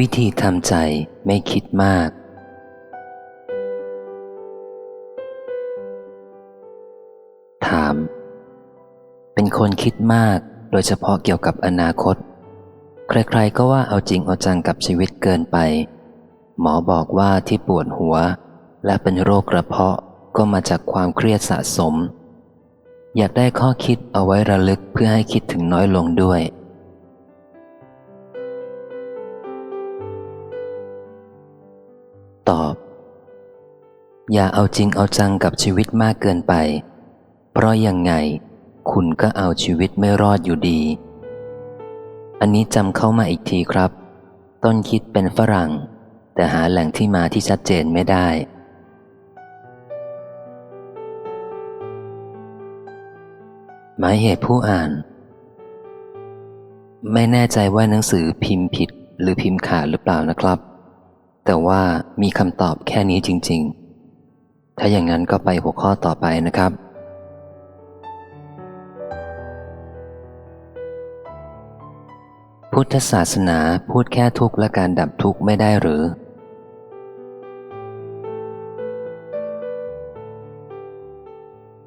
วิธีทำใจไม่คิดมาก ถาม เป็นคนคิดมากโดยเฉพาะเกี่ยวกับอนาคต ใครๆก็ว่าเอาจริงเอาจังกับชีวิตเกินไป หมอบอกว่าที่ปวดหัว และเป็นโรคกระเพาะก็มาจากความเครียดสะสม อยากได้ข้อคิดเอาไว้ระลึกเพื่อให้คิดถึงน้อยลงด้วย ตอบ อย่าเอาจริงเอาจังกับชีวิตมากเกินไป เพราะยังไง คุณก็เอาชีวิตไม่รอดอยู่ดี อันนี้จำเข้ามาอีกทีครับ ต้นคิดเป็นฝรั่ง แต่หาแหล่งที่มาที่ชัดเจนไม่ได้หมายเหตุผู้อ่าน ไม่แน่ใจว่าหนังสือพิมพ์ผิดหรือพิมพ์ขาดหรือเปล่านะครับ แต่ว่ามีคำตอบแค่นี้จริง ๆ ถ้าอย่างนั้นก็ไปหัวข้อต่อไปนะครับ พุทธศาสนาพูดแค่ทุกข์และการดับทุกข์ไม่ได้หรือ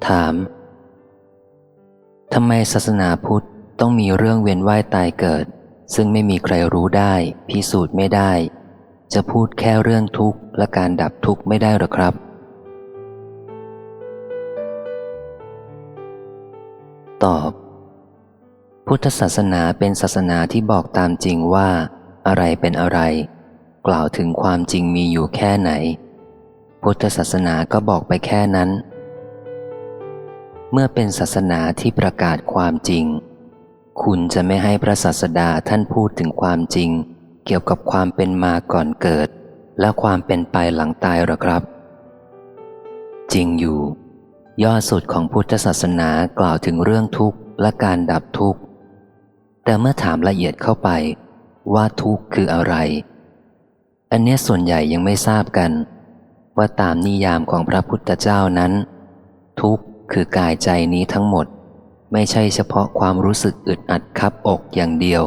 ถามทำไมศาสนาพุทธต้องมีเรื่องเวียนว่ายตายเกิด ซึ่งไม่มีใครรู้ได้ พิสูจน์ไม่ได้ จะพูดแค่เรื่องทุกข์และการดับทุกข์ไม่ได้หรอครับ ตอบ พุทธศาสนาเป็นศาสนาที่บอกตามจริงว่า อะไรเป็นอะไร กล่าวถึงความจริงมีอยู่แค่ไหน พุทธศาสนาก็บอกไปแค่นั้น เมื่อเป็นศาสนาที่ประกาศความจริง คุณจะไม่ให้พระศาสดาท่านพูดถึงความจริง เกี่ยวกับความเป็นมาก่อนเกิด และความเป็นไปหลังตายหรอครับ จริงอยู่ยอดสุดของพุทธศาสนากล่าวถึงเรื่องทุกข์และการดับทุกข์ แต่เมื่อถามละเอียดเข้าไป ว่าทุกข์คืออะไร อันนี้ส่วนใหญ่ยังไม่ทราบกัน ว่าตามนิยามของพระพุทธเจ้านั้น ทุกข์คือกายใจนี้ทั้งหมด ไม่ใช่เฉพาะความรู้สึกอึดอัดคับอกอย่างเดียว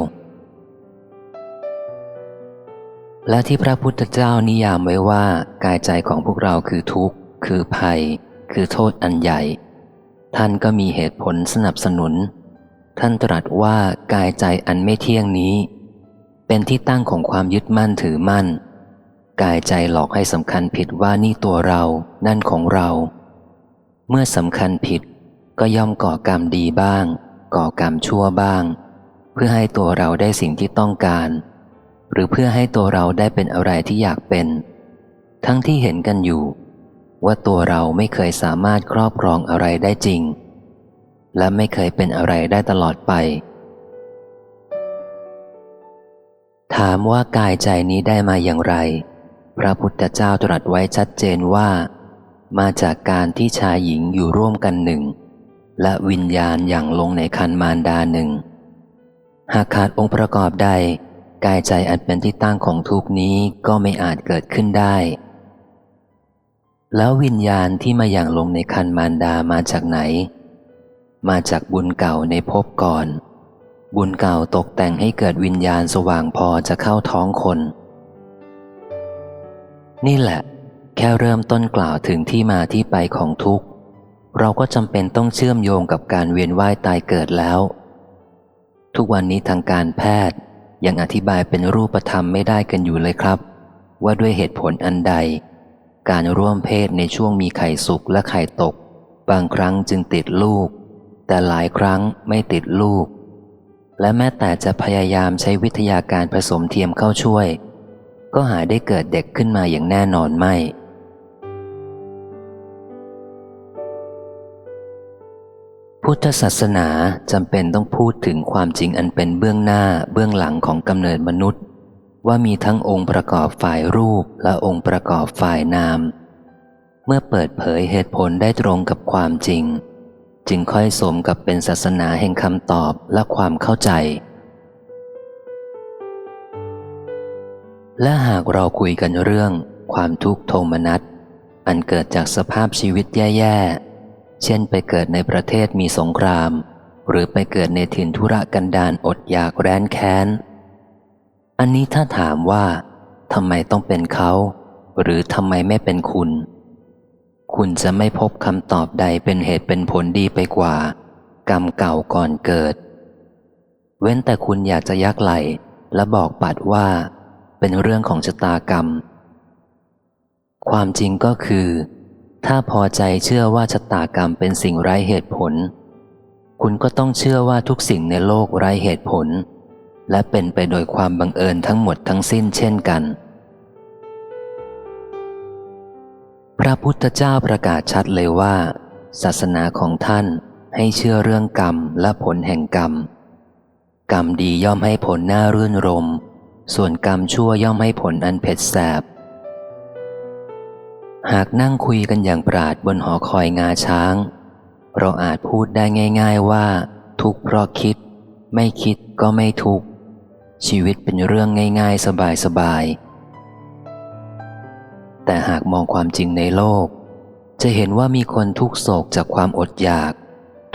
และที่พระพุทธเจ้านิยามไว้ว่ากายใจของพวกเราคือทุกข์ คือภัย คือโทษอันใหญ่ ท่านก็มีเหตุผลสนับสนุน ท่านตรัสว่ากายใจอันไม่เที่ยงนี้ เป็นที่ตั้งของความยึดมั่นถือมั่น กายใจหลอกให้สำคัญผิดว่านี่ตัวเรา นั่นของเรา เมื่อสำคัญผิดก็ย่อมก่อกรรมดีบ้าง ก่อกรรมชั่วบ้าง เพื่อให้ตัวเราได้สิ่งที่ต้องการ หรือเพื่อให้ตัวเราได้เป็นอะไรที่อยากเป็น ทั้งที่เห็นกันอยู่ ว่าตัวเราไม่เคยสามารถครอบครองอะไรได้จริง และไม่เคยเป็นอะไรได้ตลอดไป ถามว่ากายใจนี้ได้มาอย่างไร พระพุทธเจ้าตรัสไว้ชัดเจนว่า มาจากการที่ชายหญิงอยู่ร่วมกันหนึ่ง และวิญญาณอย่างลงในคันมารดาหนึ่ง หากขาดองค์ประกอบใด กายใจอันเป็นที่ตั้งของทุกนี้ก็ไม่อาจเกิดขึ้นได้ แล้ววิญญาณที่มาอย่างลงในคันมารดามาจากไหน มาจากบุญเก่าในภพก่อน บุญเก่าตกแต่งให้เกิดวิญญาณสว่างพอจะเข้าท้องคน นี่แหละ แค่เริ่มต้นกล่าวถึงที่มาที่ไปของทุกข์ เราก็จำเป็นต้องเชื่อมโยงกับการเวียนว่ายตายเกิดแล้ว ทุกวันนี้ทางการแพทย์ ยังอธิบายเป็นรูปธรรมไม่ได้กันอยู่เลยครับ ว่าด้วยเหตุผลอันใด การร่วมเพศในช่วงมีไข่สุกและไข่ตก บางครั้งจึงติดลูก แต่หลายครั้งไม่ติดลูก และแม้แต่จะพยายามใช้วิทยาการผสมเทียมเข้าช่วย ก็หาได้เกิดเด็กขึ้นมาอย่างแน่นอนไม่ พุทธศาสนาจำเป็นต้องพูดถึงความจริงอันเป็นเบื้องหน้าเบื้องหลังของกำเนิดมนุษย์ ว่ามีทั้งองค์ประกอบฝ่ายรูปและองค์ประกอบฝ่ายนาม เมื่อเปิดเผยเหตุผลได้ตรงกับความจริง จึงค่อยสมกับเป็นศาสนาแห่งคำตอบและความเข้าใจ และหากเราคุยกันเรื่อง ความทุกข์โทมนัสอันเกิดจากสภาพชีวิตแย่ๆ เช่นไปเกิดในประเทศมีสงคราม หรือไปเกิดในถิ่นธุระกันดารอดอยากแร้นแค้น อันนี้ถ้าถามว่าทำไมต้องเป็นเขา หรือทำไมไม่เป็นคุณ คุณจะไม่พบคำตอบใดเป็นเหตุเป็นผลดีไปกว่า กรรมเก่าก่อนเกิด เว้นแต่คุณอยากจะยักไหลและบอกปัดว่า เป็นเรื่องของชะตากรรม ความจริงก็คือ ถ้าพอใจเชื่อว่าชะตากรรมเป็นสิ่งไร้เหตุผล คุณก็ต้องเชื่อว่าทุกสิ่งในโลกไร้เหตุผล และเป็นไปโดยความบังเอิญทั้งหมดทั้งสิ้นเช่นกัน พระพุทธเจ้าประกาศชัดเลยว่า ศาสนาของท่านให้เชื่อเรื่องกรรมและผลแห่งกรรม กรรมดีย่อมให้ผลน่ารื่นรม ส่วนกรรมชั่วย่อมให้ผลอันเผ็ดแสบ หากนั่งคุยกันอย่างปราดบนหอคอยงาช้าง เราอาจพูดได้ง่าย ๆว่า ทุกข์เพราะคิด ไม่คิดก็ไม่ทุกข์ชีวิตเป็นเรื่องง่าย ๆ สบายๆแต่หากมองความจริงในโลก จะเห็นว่ามีคนทุกโศกจากความอดอยาก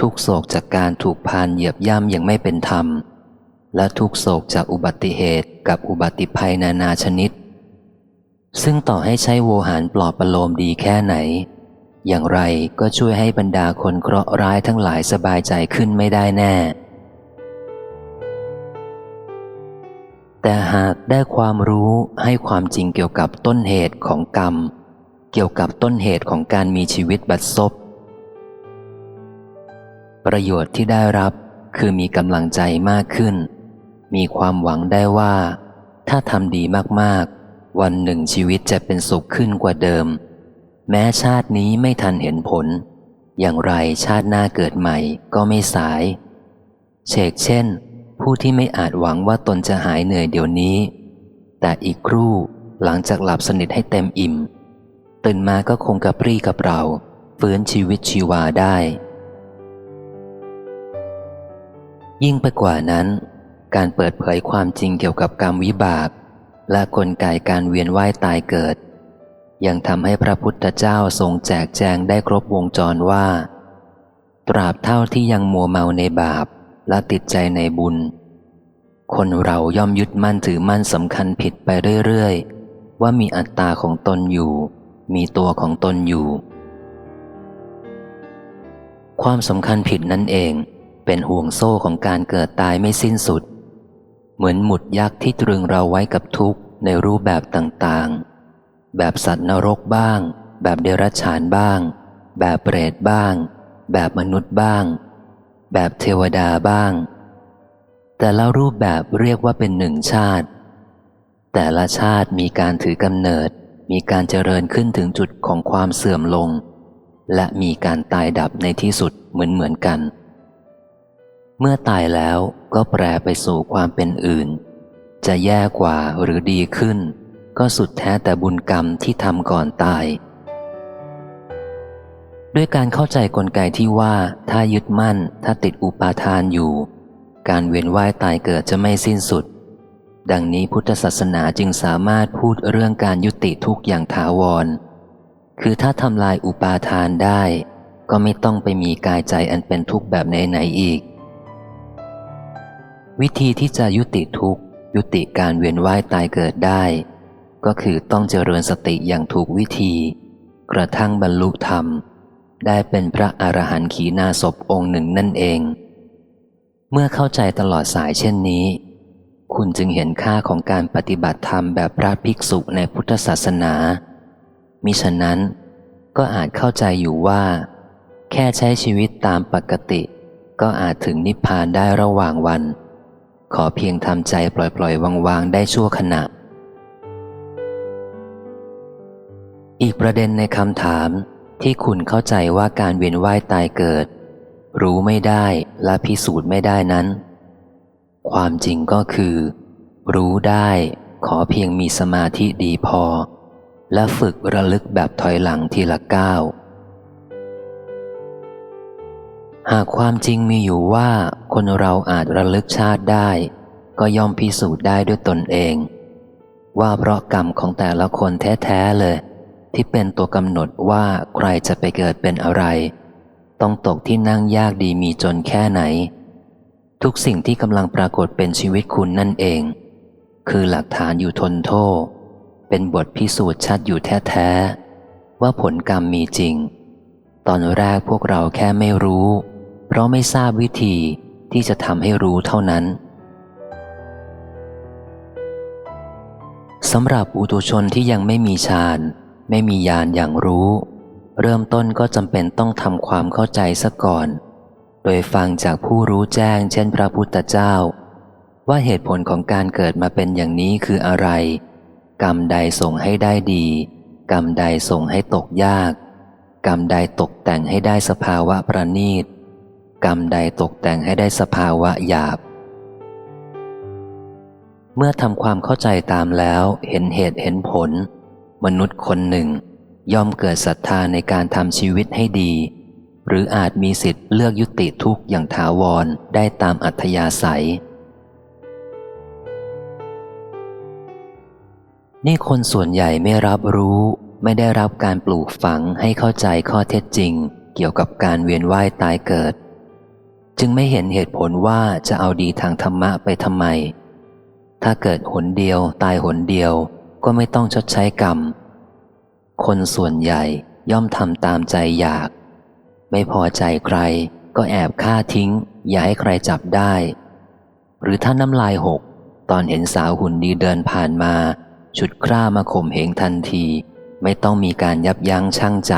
ทุกโศกจากการถูกพานเหยียบย่ำอย่างไม่เป็นธรรม และทุกโศกจากอุบัติเหตุกับอุบัติภัยนานาชนิด ซึ่งต่อให้ใช้โวหารปลอบประโลมดีแค่ไหน อย่างไรก็ช่วยให้บรรดาคนเคราะห์ร้ายทั้งหลายสบายใจขึ้นไม่ได้แน่ แต่หากได้ความรู้ให้ความจริงเกี่ยวกับต้นเหตุของกรรม เกี่ยวกับต้นเหตุของการมีชีวิตบัดซบประโยชน์ที่ได้รับคือมีกำลังใจมากขึ้น มีความหวังได้ว่า ถ้าทำดีมาก วันหนึ่งชีวิตจะเป็นสุขขึ้นกว่าเดิม แม้ชาตินี้ไม่ทันเห็นผล อย่างไรชาติหน้าเกิดใหม่ก็ไม่สาย เชกเช่น ผู้ที่ไม่อาจหวังว่าตนจะหายเหนื่อยเดี๋ยวนี้ แต่อีกครู่หลังจากหลับสนิทให้เต็มอิ่ม ตื่นมาก็คงกระปรี้กระเปร่าฟื้นชีวิตชีวาได้ ยิ่งไปกว่านั้น การเปิดเผยความจริงเกี่ยวกับกรรมวิบาก และกลไกการเวียนว่ายตายเกิด ยังทำให้พระพุทธเจ้าทรงแจกแจงได้ครบวงจรว่า ตราบเท่าที่ยังมัวเมาในบาปและติดใจในบุญ คนเราย่อมยึดมั่นถือมั่นสำคัญผิดไปเรื่อยๆ ว่ามีอัตตาของตนอยู่ มีตัวของตนอยู่ ความสำคัญผิดนั่นเองเป็นห่วงโซ่ของการเกิดตายไม่สิ้นสุด เหมือนหมุดยักษ์ที่ตรึงเราไว้กับทุกข์ในรูปแบบต่างๆ แบบสัตว์นรกบ้าง แบบเดรัจฉานบ้าง แบบเปรตบ้าง แบบมนุษย์บ้าง แบบเทวดาบ้าง แต่ละรูปแบบเรียกว่าเป็นหนึ่งชาติ แต่ละชาติมีการถือกำเนิด มีการเจริญขึ้นถึงจุดของความเสื่อมลง และมีการตายดับในที่สุดเหมือนเหมือนกัน เมื่อตายแล้วก็แปรไปสู่ความเป็นอื่น จะแย่กว่าหรือดีขึ้น ก็สุดแท้แต่บุญกรรมที่ทำก่อนตาย ด้วยการเข้าใจกลไกที่ว่าถ้ายึดมั่นถ้าติดอุปาทานอยู่ การเวียนว่ายตายเกิดจะไม่สิ้นสุด ดังนี้พุทธศาสนาจึงสามารถพูดเรื่องการยุติทุกอย่างถาวร คือถ้าทำลายอุปาทานได้ ก็ไม่ต้องไปมีกายใจอันเป็นทุกข์แบบไหนๆอีก วิธีที่จะยุติทุกข์ ยุติการเวียนว่ายตายเกิดได้ ก็คือต้องเจริญสติอย่างถูกวิธี กระทั่งบรรลุธรรม ได้เป็นพระอรหันต์ขีณาสพองค์หนึ่งนั่นเอง เมื่อเข้าใจตลอดสายเช่นนี้ คุณจึงเห็นค่าของการปฏิบัติธรรมแบบพระภิกษุในพุทธศาสนา มิฉะนั้นก็อาจเข้าใจอยู่ว่า แค่ใช้ชีวิตตามปกติ ก็อาจถึงนิพพานได้ระหว่างวัน ขอเพียงทำใจปล่อยๆวางๆได้ชั่วขณะ อีกประเด็นในคำถามที่คุณเข้าใจว่าการเวียนว่ายตายเกิด รู้ไม่ได้และพิสูจน์ไม่ได้นั้น ความจริงก็คือ รู้ได้ขอเพียงมีสมาธิดีพอ และฝึกระลึกแบบถอยหลังทีละก้าว หากความจริงมีอยู่ว่าคนเราอาจระลึกชาติได้ ก็ย่อมพิสูจน์ได้ด้วยตนเอง ว่าเพราะกรรมของแต่ละคนแท้ๆเลย ที่เป็นตัวกำหนดว่าใครจะไปเกิดเป็นอะไร ต้องตกที่นั่งยากดีมีจนแค่ไหน ทุกสิ่งที่กำลังปรากฏเป็นชีวิตคุณนั่นเอง คือหลักฐานอยู่ทนโทษ เป็นบทพิสูจน์ชัดอยู่แท้ๆว่าผลกรรมมีจริง ตอนแรกพวกเราแค่ไม่รู้ เพราะไม่ทราบวิธีที่จะทำให้รู้เท่านั้นสำหรับอุตุชนที่ยังไม่มีฌานไม่มีญาณอย่างรู้ เริ่มต้นก็จำเป็นต้องทำความเข้าใจซะก่อน โดยฟังจากผู้รู้แจ้งเช่นพระพุทธเจ้า ว่าเหตุผลของการเกิดมาเป็นอย่างนี้คืออะไร กรรมใดส่งให้ได้ดี กรรมใดส่งให้ตกยาก กรรมใดตกแต่งให้ได้สภาวะประณีต กรรมใดตกแต่งให้ได้สภาวะหยาบ เมื่อทำความเข้าใจตามแล้วเห็นเหตุเห็นผล มนุษย์คนหนึ่ง ย่อมเกิดศรัทธาในการทำชีวิตให้ดี หรืออาจมีสิทธิ์เลือกยุติทุกข์อย่างถาวรได้ตามอัธยาศัย นี่คนส่วนใหญ่ไม่รับรู้ไม่ได้รับการปลูกฝังให้เข้าใจข้อเท็จจริงเกี่ยวกับการเวียนว่ายตายเกิด จึงไม่เห็นเหตุผลว่าจะเอาดีทางธรรมะไปทำไม ถ้าเกิดหนเดียวตายหนเดียวก็ไม่ต้องชดใช้กรรม คนส่วนใหญ่ย่อมทำตามใจอยาก ไม่พอใจใครก็แอบฆ่าทิ้ง อย่าให้ใครจับได้ หรือถ้าน้ำลายหก ตอนเห็นสาวหุ่นดีเดินผ่านมาชุดคร่ามาข่มเหงทันที ไม่ต้องมีการยับยั้งชั่งใจ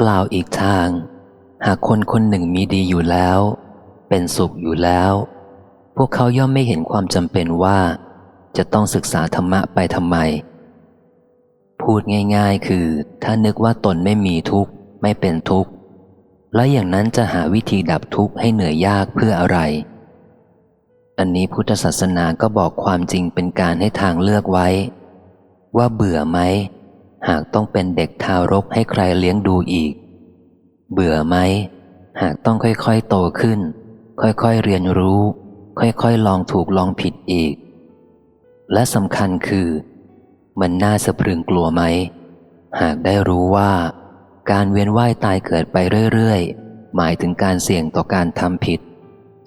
กล่าวอีกทาง หากคนคนหนึ่งมีดีอยู่แล้ว เป็นสุขอยู่แล้ว พวกเขาย่อมไม่เห็นความจำเป็นว่า จะต้องศึกษาธรรมะไปทำไม พูดง่าย ๆ คือ ถ้านึกว่าตนไม่มีทุกข์ ไม่เป็นทุกข์ แล้วอย่างนั้นจะหาวิธีดับทุกข์ให้เหนื่อยยากเพื่ออะไร อันนี้พุทธศาสนาก็บอกความจริงเป็นการให้ทางเลือกไว้ ว่าเบื่อไหม หากต้องเป็นเด็กทารกให้ใครเลี้ยงดูอีก เบื่อไหม หากต้องค่อยๆโตขึ้น ค่อยๆเรียนรู้ ค่อยๆลองถูกลองผิดอีก และสำคัญคือ มันน่าสะพรึงกลัวไหม หากได้รู้ว่า การเวียนว่ายตายเกิดไปเรื่อยๆ หมายถึงการเสี่ยงต่อการทำผิด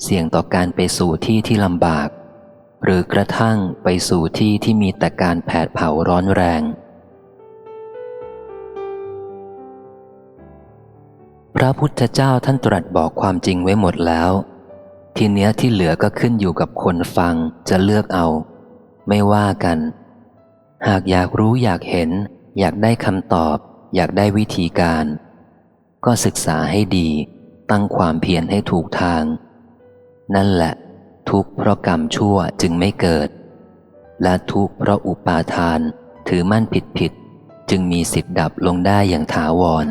เสี่ยงต่อการไปสู่ที่ที่ลำบาก หรือกระทั่งไปสู่ที่ที่มีแต่การแผดเผาร้อนแรง พระพุทธเจ้าท่านตรัสบอกความจริงไว้หมดแล้ว ทีเนี้ยที่เหลือก็ขึ้นอยู่กับคนฟังจะเลือกเอา ไม่ว่ากัน หากอยากรู้อยากเห็น อยากได้คำตอบ อยากได้วิธีการ ก็ศึกษาให้ดี ตั้งความเพียรให้ถูกทาง นั่นแหละ ทุกเพราะกรรมชั่วจึงไม่เกิด และทุกเพราะอุปาทานถือมั่นผิดผิดจึงมีสิทธิ์ดับลงได้อย่างถาวร